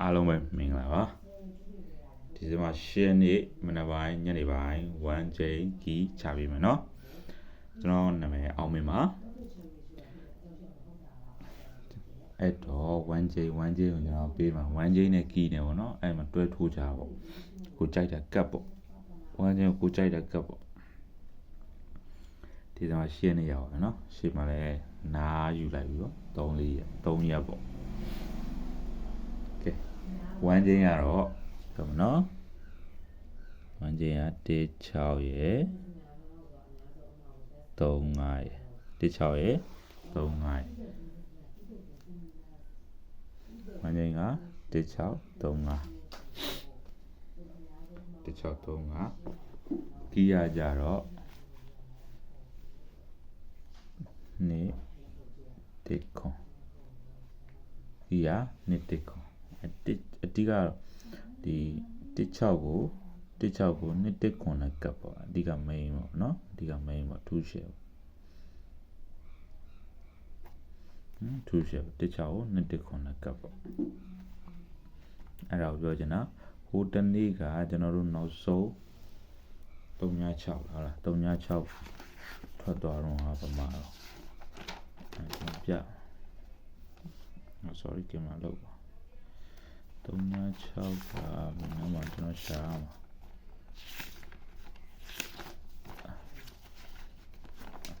အားလုံးပဲမင်္ဂလာပါဒီစမှာရှင်းနေ့မနက်ပိုင်းညနေပိုင်း1ချိန်ကြီးချပေးမယ်เนาะကျွန်တော်နာမည်အောင်မင်းပါအဲ့တော့1ချိန်1ချိန်ကိုကျွန်တော်ပေးမှာ1ချိန်နဲ့ကီးနေပေါ့เนาะအဲ့မှာတွဲထိုးကြပေါ့ကိုကြိုက်တဲ့ကတ်ပေါ့1ချိန်ကိုကိုကြိုက်တဲ့ကတ်ပေါ့ဒီစမှာရှင်းနေရအောင်เนาะရှင်းမှာလဲနားယူလိုက်ပြီးတော့3လေး3ရက်ပေါ့ ကဲဝမ်းချင်းကတော့ဒါမနော်ဝမ်းချင်းက16ရယ်35ရယ်16ရယ်35ရယ်ဝမ်းချင်းက16 35 16 35ကီးရကြတော့နေတစ်ခွန်ကီးရနေတစ်ခွန် အတိအတိကတော့ဒီ16ကို16ကို2တက်ခွန်နဲ့ကပ်ပေါ့အဓိက main ပေါ့နော်အဓိက main ပေါ့2 share ဟမ်2 share 16ကို2တက်ခွန်နဲ့ကပ်ပေါ့အဲ့ဒါကိုပြောချင်တာဟိုတနေ့ကကျွန်တော်တို့နောက်ဆုံး36ဟုတ်လား36ထွက်သွားတော့ဟာပမာတော့အဲ့ဒါပြ sorry ကင်မရာလောက်ပါ 36ကဘယ်နှမှာကျွန်တော်ရှာရမှာ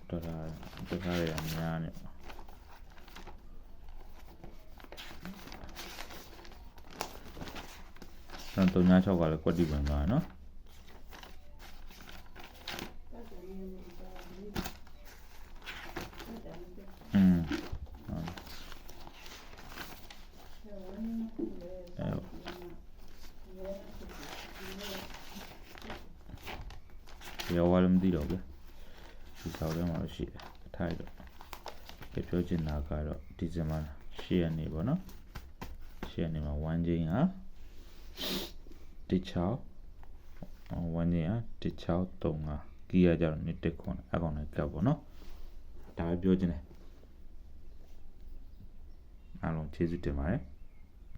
တော်တာတော်တာရအများနဲ့ကျွန်တော်36ကလည်းကွက်တီဝင်သွားနော် ရောဝါလည်းမသိတော့ဘူးဒီဆောက်ထဲမှာရှိတယ်အထိုက်တော့ပြပြောချင်တာကတော့ဒီဇင်ဘာ10ရက်နေ့ပေါ့နော်10ရက်နေ့မှာ1ချင်းဟာ16 1ချင်းဟာ1635ကီးရကြတော့နေ့တက်ခွန်အကောင်နဲ့ကပ်ပေါ့နော်ဒါပဲပြောချင်တယ်အားလုံးကျေးဇူးတင်ပါတယ်